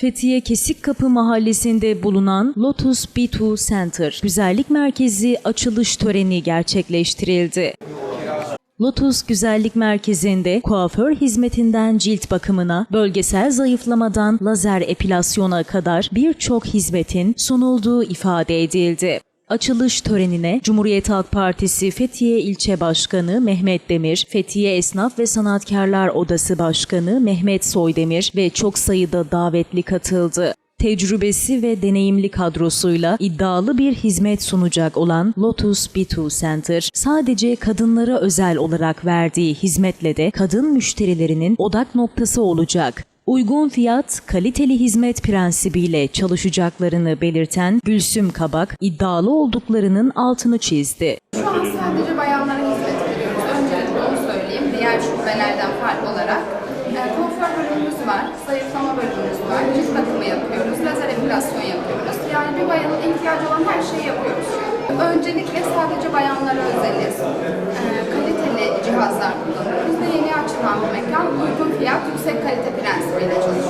Fethiye Kesikkapı mahallesinde bulunan Lotus B2 Center Güzellik Merkezi açılış töreni gerçekleştirildi. Lotus Güzellik Merkezi'nde kuaför hizmetinden cilt bakımına, bölgesel zayıflamadan lazer epilasyona kadar birçok hizmetin sunulduğu ifade edildi. Açılış törenine Cumhuriyet Halk Partisi Fethiye İlçe Başkanı Mehmet Demir, Fethiye Esnaf ve Sanatkarlar Odası Başkanı Mehmet Soydemir ve çok sayıda davetli katıldı. Tecrübesi ve deneyimli kadrosuyla iddialı bir hizmet sunacak olan Lotus B2 Center, sadece kadınlara özel olarak verdiği hizmetle de kadın müşterilerinin odak noktası olacak. Uygun fiyat, kaliteli hizmet prensibiyle çalışacaklarını belirten Gülsüm Kabak, iddialı olduklarının altını çizdi. Şu an sadece bayanlara hizmet veriyoruz. Öncelikle onu söyleyeyim. Diğer şubelerden farklı olarak. E, kuaför bölümümüz var, zayıflama bölümümüz var, cilt bakımı yapıyoruz, lazer epilasyon yapıyoruz. Yani bir bayanın ihtiyacı olan her şeyi yapıyoruz. Öncelikle sadece bayanlara özeliz. E, kaliteli cihazlar kullanıyoruz ve yeni açılan bir mekan uygun fiyat, yüksek kalite prensibiyle çalışıyoruz.